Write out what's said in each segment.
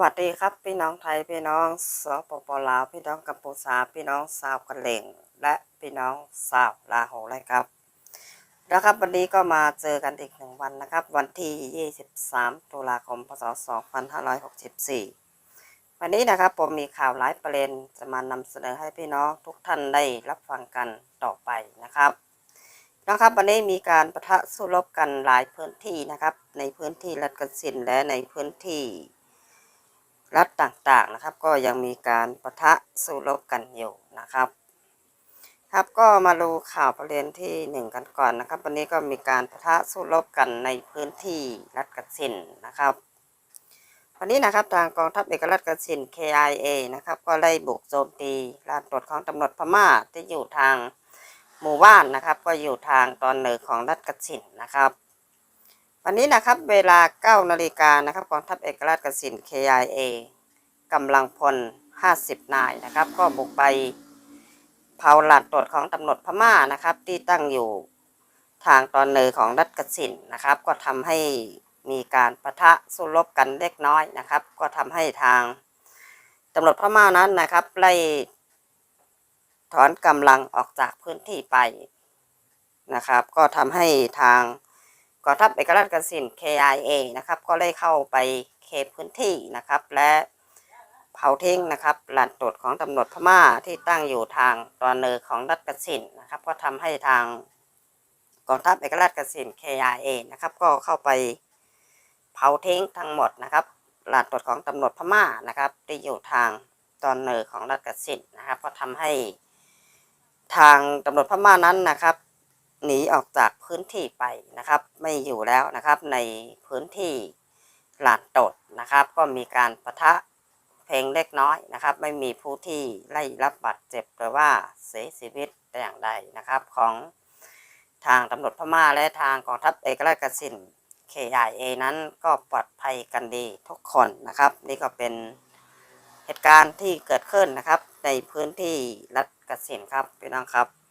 วัสดีครับ พี่น้องไทยพี่น้องสปปลาวพี่น้องกัมพูชาพี่น้องชาวกะเหล่งและพี่น้องชาวลาโหเลยครับ แล้วครับวันนี้ก็มาเจอกันอีกหนึ่งวันนะครับ วันที่ 23 ตุลาคมพศ 2564 วันนี้นะครับผมมีข่าวหลายประเด็นจะมานำเสนอให้พี่น้องทุกท่านได้รับฟังกันต่อไปนะครับนะครับวันนี้มีการประทะสู้รบกันหลายพื้นที่นะครับ ในพื้นที่รัฐกสินและในพื้นที่ รัฐต่างๆนะครับ ก็ยังมีการประทะสู้รบกันอยู่นะครับ ครับก็มาดูข่าวประเด็นที่หนึ่งกันก่อนนะครับ วันนี้ก็มีการประทะสู้รบกันในพื้นที่รัฐกสินนะครับวันนี้นะครับทางกองทัพเอกราชกสิน KIA นะครับก็ได้บุกโจมตีลานตรวจของตำรวจพม่าที่อยู่ทางหมู่บ้านนะครับ ก็อยู่ทางตอนเหนือของรัฐกสินนะครับ วันนี้นะครับเวลา 9 นาฬิกานะครับกองทัพเอกราชกสิน KIA กำลังพล 50 นายนะครับ ก็บุกไปเผาหลานตรวจของตำรวจพม่านะครับ ที่ตั้งอยู่ทางตอนเหนือของรัฐกสินนะครับ ก็ทำให้มีการประทะสู้รบกันเล็กน้อยนะครับ ก็ทำให้ทางตำรวจพม่านั้นนะครับไล่ถอนกำลังออกจากพื้นที่ไปนะครับ ก็ทำให้ทาง กองทัพเอกราชกสิน KIA นะครับ ก็ได้เข้าไปเคพื้นที่นะครับ และเผาทิ้งนะครับหลานตรวจของตำรวจพม่าที่ตั้งอยู่ทางตอนเหนือของรัฐกสินนะครับ ก็ทำให้ทางกองทัพเอกราชกสิน KIA นะครับ ก็เข้าไปเผาทิ้งทั้งหมดนะครับหลานตรวจของตำรวจพม่านะครับที่อยู่ทางตอนเหนือของรัฐกสินนะครับ ก็ทำให้ทางตำรวจพม่านั้นนะครับ หนีออกจากพื้นที่ไปนะครับ ไม่อยู่แล้วนะครับในพื้นที่ลานตดนะครับ ก็มีการประทะเพลงเล็กน้อยนะครับ ไม่มีผู้ที่ไล่รับบาดเจ็บหรือว่าเสียชีวิตแต่อย่างใดนะครับ ของทางตำรวจพม่าและทางกองทัพเอกราชกสิน KIA นั้นก็ปลอดภัยกันดีทุกคนนะครับ นี่ก็เป็นเหตุการณ์ที่เกิดขึ้นนะครับ ในพื้นที่รัฐกสินครับพี่น้องครับ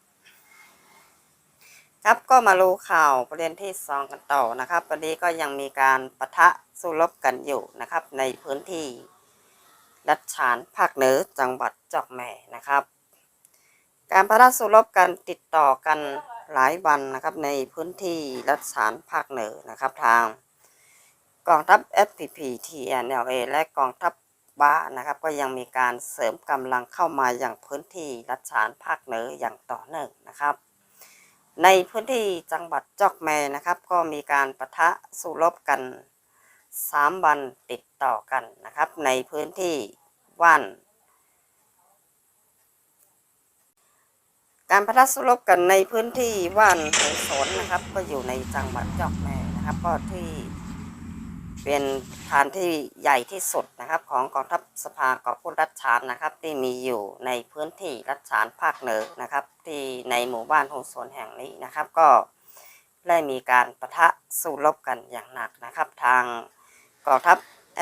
ครับก็มารู้ข่าวประเด็นที่สองกันต่อนะครับวันนี้ก็ยังมีการประทะสู้รบกันอยู่นะครับ ในพื้นที่รัฐฉานภาคเหนือจังหวัดจอกแหม่นะครับ การประทะสู้รบกันติดต่อกันหลายวันนะครับ ในพื้นที่รัฐฉานภาคเหนือนะครับทางกองทัพ FPP TNLA และกองทัพบ้านะครับ ก็ยังมีการเสริมกำลังเข้ามาอย่างพื้นที่รัฐฉานภาคเหนืออย่างต่อเนื่องนะครับ ในพื้นที่จังหวัดจอกแมนะครับ ก็มีการประทะสู้รบกัน 3 วันติดต่อกันนะครับ ในพื้นที่ว่าน การประทะสู้รบกันในพื้นที่ว่านหงสนนะครับ ก็อยู่ในจังหวัดจอกแมนะครับ ก็ที่ เป็นฐานที่ใหญ่ที่สุดนะครับ ของกองทัพสภากอบผู้รัฐฉานนะครับ ที่มีอยู่ในพื้นที่รัฐฉานภาคเหนือนะครับ ที่ในหมู่บ้านโฮสวนแห่งนี้นะครับ ก็ได้มีการประทะสู้รบกันอย่างหนักนะครับ ทางกองทัพ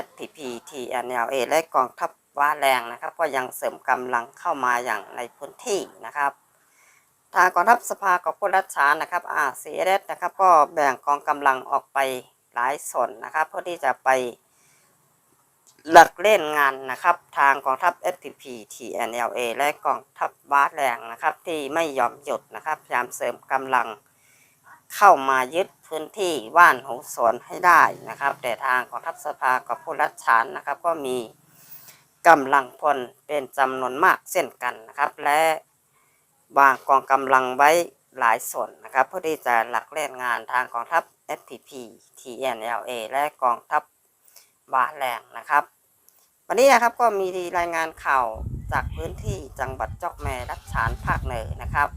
SPP TNLA และกองทัพว้าแรงนะครับ ก็ยังเสริมกำลังเข้ามาอย่างในพื้นที่นะครับทางกองทัพสภากอบผู้รัฐฉานนะครับ RCS นะครับ ก็แบ่งกองกำลังออกไป หลายส่วนนะครับเพื่อที่จะไปหลักเล่นงานนะครับ ทางกองทัพ FPP TNLA และกองทัพบาสแรงนะครับ ที่ไม่ยอมหยุดนะครับพยายามเสริมกำลังเข้ามายึดพื้นที่ว่านหูสวนให้ได้นะครับ แต่ทางกองทัพสภากับผู้รัฐฉานนะครับ ก็มีกำลังพลเป็นจำนวนมากเช่นกันนะครับ และวางกองกำลังไว้ หลายส่วนนะครับเพื่อที่จะหลักเล่นงานทางกองทัพ FPP TNLA และกองทัพบาแรงนะครับ วันนี้นะครับก็มีรายงานข่าวจากพื้นที่จังหวัดจอกแมรัชฉานภาคเหนือนะครับ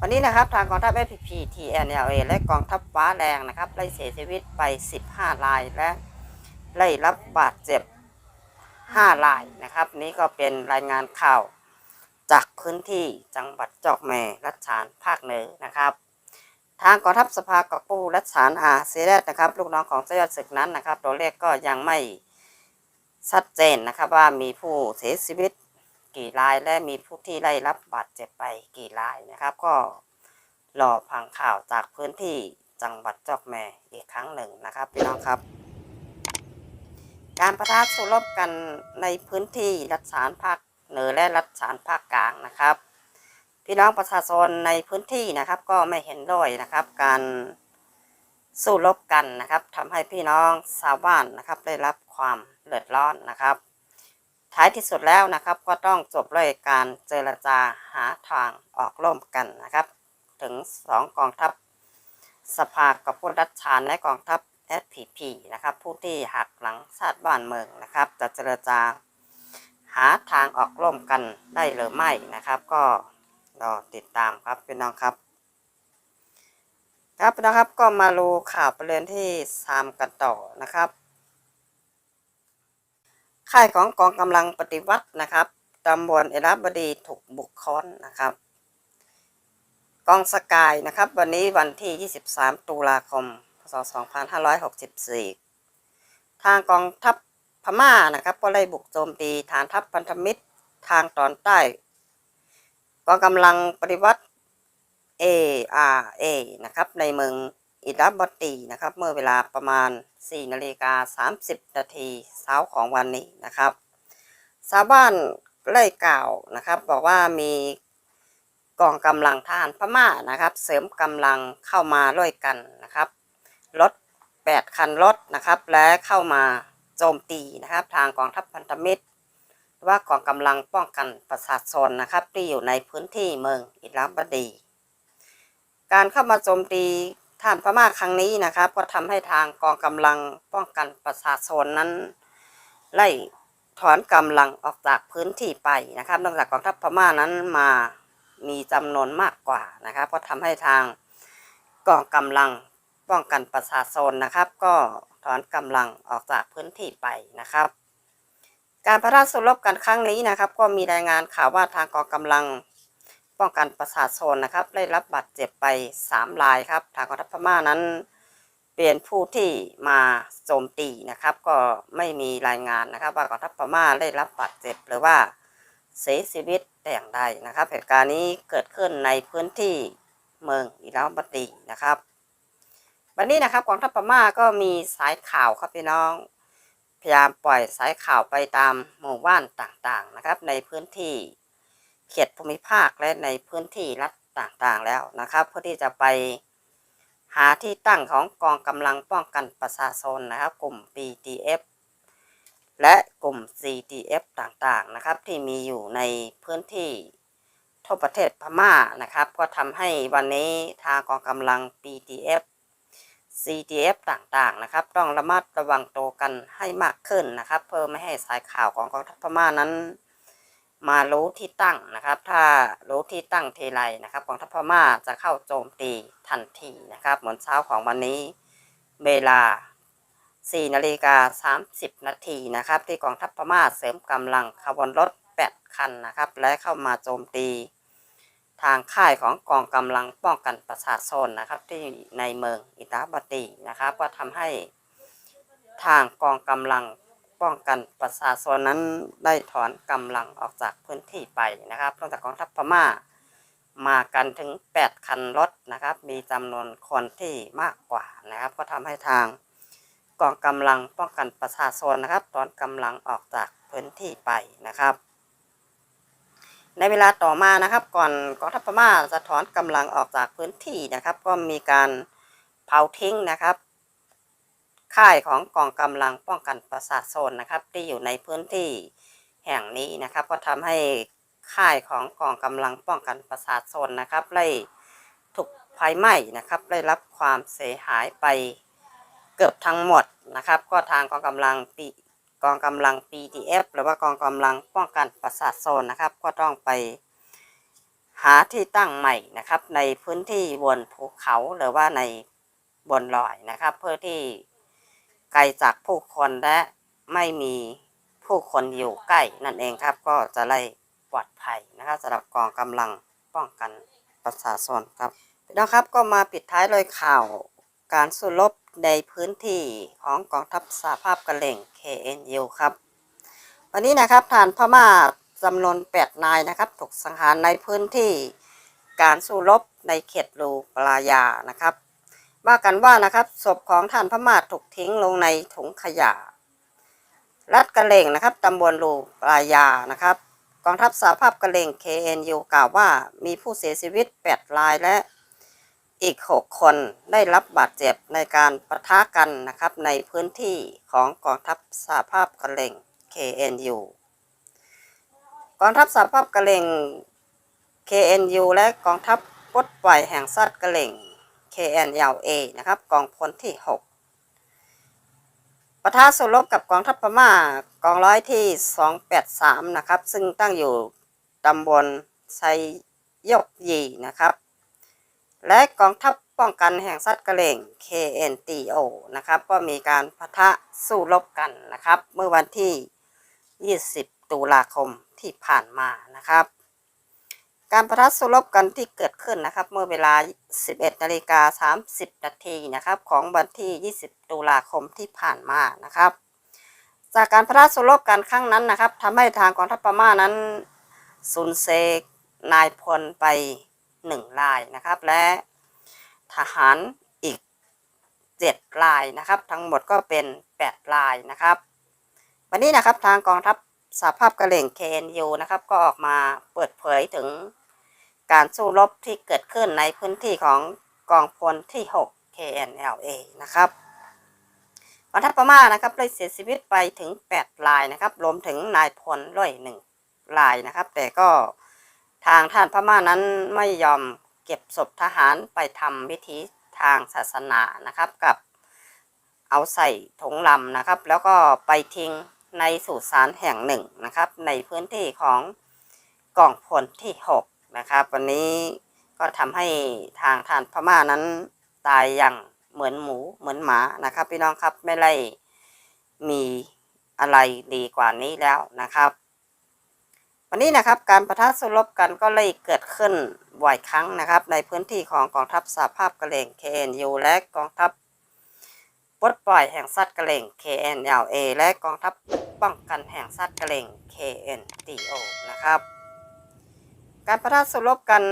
วันนี้นะครับทางกองทัพ FPP TNLA และกองทัพฟ้าแรงนะครับได้เสียชีวิตไป 15 รายและได้รับบาดเจ็บ 5 รายนะครับ นี่ก็เป็นรายงานข่าว จากพื้นที่จังหวัดจอกแม่รัชฉานภาคเหนือนะครับ ทางกองทัพสภากอบกู้รัฐฉานอาเซียนนะครับ ลูกน้องของเจ้าศึกนั้นนะครับ ตัวเลขก็ยังไม่ชัดเจนนะครับว่ามีผู้เสียชีวิตกี่รายและมีผู้ที่ได้รับบาดเจ็บไปกี่รายนะครับ ก็รอฟังข่าวจากพื้นที่จังหวัดจอกแม่อีกครั้งหนึ่งนะครับพี่น้องครับ การประทะสู้รบกันในพื้นที่รัฐสารภาค เหนือและรัฐสารภาคกลางนะครับ พี่น้องประชาชนในพื้นที่นะครับ ก็ไม่เห็นด้วยนะครับ การสู้รบกันนะครับทำให้พี่น้องชาวบ้านนะครับ ได้รับความเดือดร้อนนะครับ ท้ายที่สุดแล้วนะครับก็ต้องจบด้วยการเจรจาหาทางออกร่วมกันนะครับ ถึงสองกองทัพสภากับพลรัฐชานและกองทัพ SPP นะครับ ผู้ที่หักหลังชาติบ้านเมืองนะครับ จะเจรจา ทางออกร่วมกันได้หรือไม่นะครับ ก็รอติดตามครับพี่น้องครับ ครับนะครับก็มาดูข่าวประเด็นที่สามกันต่อนะครับ ค่ายของกองกำลังปฏิวัตินะครับตำบลเอราบดีถูกบุกค้อนนะครับ กองสกายนะครับ วันนี้วันที่ 23 ตุลาคม พศ 2564 ทางกองทัพ พม่านะครับก็ได้บุกโจมตีฐานทัพพันธมิตรทางตอนใต้กองกำลังปฏิวัติ ARA นะครับ ในเมืองอิรับบตีนะครับ เมื่อเวลาประมาณ 4 นาฬิกา 30 นาทีเช้าของวันนี้นะครับชาวบ้านไล่กล่าวนะครับ บอกว่ามีกองกำลังทหารพม่านะครับ เสริมกำลังเข้ามาด้วยกันนะครับรถ 8 คันรถนะครับ และเข้ามา มตีนะครับทางกองทัพพันธมิตรว่ากองกำลังป้องกันประชาชนนะครับที่อยู่ในพื้นที่เมืองอิรับบดี การเข้ามาโจมตีท่านพม่าครั้งนี้นะครับ ก็ทำให้ทางกองกำลังป้องกันประชาชนนั้น ไล่ถอนกำลังออกจากพื้นที่ไปนะครับเนื่องจากกองทัพพม่านั้นมามีจำนวนมากกว่านะครับก็ทำให้ทางกองกำลังป้องกันประชาชนนะครับ ก็ ถอนกำลังออกจากพื้นที่ไปนะครับ การประทะสู้รบกันครั้งนี้นะครับ ก็มีรายงานข่าวว่าทางกองกำลังป้องกันประชาชนนะครับ ได้รับบาดเจ็บไป 3 รายครับ ทางกองทัพพม่านั้นเป็นผู้ที่มาโจมตีนะครับ ก็ไม่มีรายงานนะครับ ว่ากองทัพพม่าได้รับบาดเจ็บหรือว่าเสียชีวิตแต่อย่างใดนะครับ เหตุการณ์นี้เกิดขึ้นในพื้นที่เมืองอิราวบตีนะครับ วันนี้นะครับกองทัพพม่าก็มีสายข่าวครับพี่น้อง พยายามปล่อยสายข่าวไปตามหมู่บ้านต่างๆนะครับ ในพื้นที่เขตภูมิภาคและในพื้นที่รัฐต่างๆแล้วนะครับ เพื่อที่จะไปหาที่ตั้งของกองกำลังป้องกันประชาชนนะครับ กลุ่ม BTF และกลุ่ม CTF ต่างๆนะครับ ที่มีอยู่ในพื้นที่ทั่วประเทศพม่านะครับ ก็ทำให้วันนี้ทางกองกำลัง BTF CTF ต่างๆนะครับ ต้องระมัดระวังตัวกันให้มากขึ้นนะครับ เพื่อไม่ให้สายข่าวของกองทัพพม่านั้น มารู้ที่ตั้งนะครับ ถ้ารู้ที่ตั้งทีไรนะครับกองทัพพม่าจะเข้าโจมตีทันทีนะครับ เหมือนเช้าของวันนี้ เวลา 4 นาฬิกา 30 นาทีนะครับ ที่กองทัพพม่าเสริมกำลังขบวนรถ 8 คันนะครับ และเข้ามาโจมตี ทางค่ายของกองกำลังป้องกันประชาชนนะครับ ที่ในเมืองอิตาบตีนะครับ ก็ทำให้ทางกองกำลังป้องกันประชาชนนั้นได้ถอนกำลังออกจากพื้นที่ไปนะครับนอกจากกองทัพพม่ามากันถึง 8 คันรถนะครับ มีจำนวนคนที่มากกว่านะครับ ก็ทำให้ทางกองกำลังป้องกันประชาชนนะครับ ถอนกำลังออกจากพื้นที่ไปนะครับ เวลาต่อมานะครับ ก่อนกองทัพพม่าจะถอนกำลังออกจากพื้นที่นะครับ ก็มีการเผาทิ้งนะครับ ค่ายของกองกำลังป้องกันประชาชนนะครับ ที่อยู่ในพื้นที่แห่งนี้นะครับ ก็ทำให้ค่ายของกองกำลังป้องกันประชาชนนะครับได้ถูกไฟไหม้นะครับ ได้รับความเสียหายไปเกือบทั้งหมดนะครับ ก็ทางกองกำลังปี กองกำลัง PTF หรือว่ากองกำลังป้องกันประชาชนนะครับ ก็ต้องไปหาที่ตั้งใหม่นะครับ ในพื้นที่บนภูเขาหรือว่าในบนลอยนะครับ เพื่อที่ไกลจากผู้คนและไม่มีผู้คนอยู่ใกล้นั่นเองครับ ก็จะได้ปลอดภัยนะครับสำหรับกองกำลังป้องกันประชาชนครับพี่น้องครับก็มาปิดท้ายเลยข่าวการสู้รบ ในพื้นที่ของกองทัพสหภาพกระเหล่ง KNU ครับ วันนี้นะครับฐานพม่าจำนวน8นายนะครับถูกสังหารในพื้นที่การสู้รบในเขตรูปลายานะครับว่ากันว่านะครับศพของท่านพม่าถูกทิ้งลงในถุงขยะรัฐกระเล่งนะครับตำบลลูปลายานะครับกองทัพสาภาพกระเล่ง KNU กล่าวว่ามีผู้เสียชีวิต 8 รายและ อีก 6 คนได้รับบาดเจ็บในการปะทะกันนะครับในพื้นที่ของกองทัพสาภาพกะเหล่ง KNU กองทัพสาภาพกะเหล่ง KNU และกองทัพปดปล่อยแห่งชาติกะเหล่ง KNLA นะครับกองพลที่ 6ปะทะสู้รบกับกองทัพพม่ากองร้อยที่ 283 นะครับ ซึ่งตั้งอยู่ตำบลไซยกยีนะครับ และกองทัพป้องกันแห่งชาติกะเลง KNTO นะครับ ก็มีการปะทะสู้รบกันนะครับ เมื่อวันที่ 20 ตุลาคมที่ผ่านมานะครับ การประทัดสู้รบกันที่เกิดขึ้นนะครับ เมื่อเวลา 11นาฬิกา30 นาทีนะครับ ของวันที่ 20 ตุลาคมที่ผ่านมานะครับ จากการประทัดสู้รบกันครั้งนั้นนะครับทำให้ทางกองทัพพม่านั้นสูญเสียนายพลไป หนึ่งรายนะครับ และทหารอีก7รายนะครับ ทั้งหมดก็เป็น8รายนะครับ วันนี้นะครับทางกองทัพสาภาพกระเหล่ง KNU นะครับก็ออกมาเปิดเผยถึงการสู้รบที่เกิดขึ้นในพื้นที่ของกองพลที่ 6 KNLA นะครับกองทัพพม่านะครับได้เสียชีวิตไปถึง8รายนะครับรวมถึงนายพลด้วยหนึ่งรายนะครับ แต่ก็ ทางท่านพม่านั้นไม่ยอมเก็บศพทหารไปทำพิธีทางศาสนานะครับกับเอาใส่ถุงลำนะครับ แล้วก็ไปทิ้งในสุสานแห่งหนึ่งนะครับ ในพื้นที่ของกองพลที่ 6 นะครับ วันนี้ก็ทำให้ทางทานพม่านั้นตายอย่างเหมือนหมูเหมือนหมานะครับ พี่น้องครับไม่ได้มีอะไรดีกว่านี้แล้วนะครับ วันนี้นะครับการประทะสู้รบกันก็เลยเกิดขึ้นบ่อยครั้งนะครับ ในพื้นที่ของกองทัพสหภาพกะเหรี่ยง KNU และกองทัพปลดปล่อยแห่งสัตว์กระเหล่ง KNLA และกองทัพป้องกันแห่งสัตว์กระเหล่ง KNTO นะครับ การประทะสู้รบกัน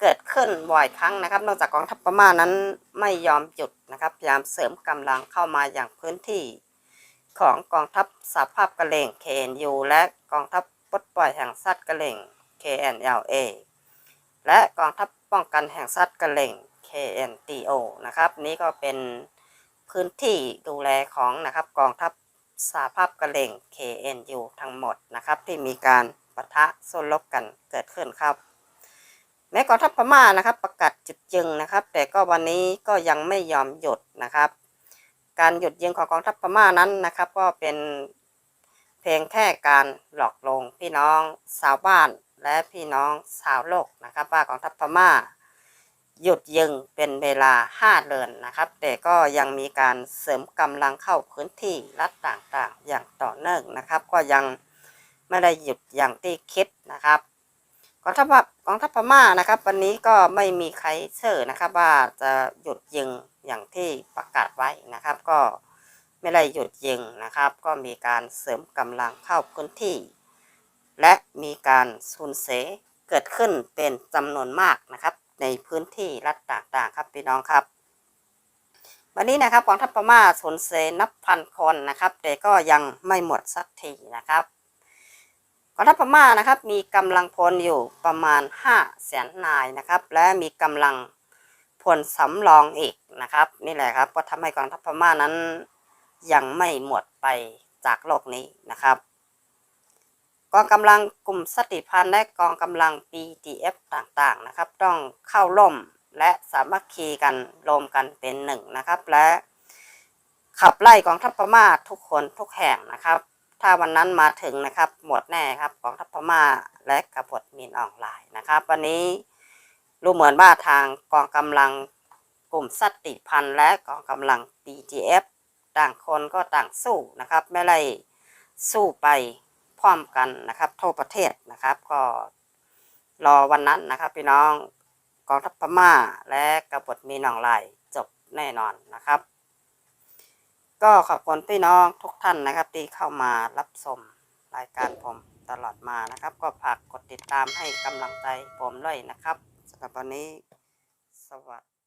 เกิดขึ้นบ่อยครั้งนะครับ นอกจากกองทัพพม่านั้นไม่ยอมหยุดนะครับพยายามเสริมกำลังเข้ามาอย่างพื้นที่ของกองทัพสหภาพกระเหล่ง KNU และกองทัพ ปลดปล่อยแห่งสัตว์กระเหล่ง KNLA และกองทัพป้องกันแห่งสัตว์กระเหล่ง KNTO นะครับ นี่ก็เป็นพื้นที่ดูแลของนะครับกองทัพสาภาพกระเหล่ง KNU ทั้งหมดนะครับที่มีการปะทะสู้รบกันเกิดขึ้นครับ แม้กองทัพพม่านะครับประกาศจุดยึงนะครับ แต่ก็วันนี้ก็ยังไม่ยอมหยุดนะครับ การหยุดยิงของกองทัพพม่านั้นนะครับ ก็เป็น เพียงแค่การหลอกลวงพี่น้องชาวบ้านและพี่น้องชาวโลกนะครับว่ากองทัพพม่า หยุดยิงเป็นเวลา5เดือนนะครับ แต่ก็ยังมีการเสริมกำลังเข้าพื้นที่รัฐต่างๆ อย่างต่อเนื่องนะครับ ก็ยังไม่ได้หยุดอย่างที่คิดนะครับกองทัพกองทัพพม่านะครับ วันนี้ก็ไม่มีใครเชื่อนะครับว่าจะหยุดยิงอย่างที่ประกาศไว้นะครับ ก็ ไม่ได้หยุดยิงนะครับ ก็มีการเสริมกำลังเข้าพื้นที่ และมีการสูญเสียเกิดขึ้นเป็นจำนวนมากนะครับ ในพื้นที่รัฐต่างๆ ครับพี่น้องครับ วันนี้นะครับกองทัพพม่าสูญเสียนับพันคนนะครับ แต่ก็ยังไม่หมดสักทีนะครับกองทัพพม่านะครับมีกำลังพลอยู่ประมาณ5แสนนายนะครับ และมีกำลังพลสำรองอีกนะครับ นี่แหละครับก็ทำให้กองทัพพม่านั้น ยังไม่หมดไปจากโลกนี้นะครับ กองกำลังกลุ่มสติพันธ์และกองกำลัง BTF ต่างๆนะครับ ต้องเข้าร่มและสามัคคีกันรวมกันเป็นหนึ่งนะครับ และขับไล่กองทัพพม่าทุกคนทุกแห่งนะครับ ถ้าวันนั้นมาถึงนะครับหมดแน่ครับกองทัพพม่าและกบฏมินออนไลน์นะครับ วันนี้รู้เหมือนว่าทางกองกำลังกลุ่มสติพันธ์และกองกำลัง BGF ต่างคนก็ต่างสู้นะครับไม่ได้สู้ไปพร้อมกันนะครับทั่วประเทศนะครับ ก็รอวันนั้นนะครับ พี่น้องกองทัพพม่าและกบฏมีหนองลายจบแน่นอนนะครับ ก็ขอบคุณพี่น้องทุกท่านนะครับที่เข้ามารับชมรายการผมตลอดมานะครับ ก็ฝากกดติดตามให้กำลังใจผมด้วยนะครับสำหรับวันนี้สวัสดี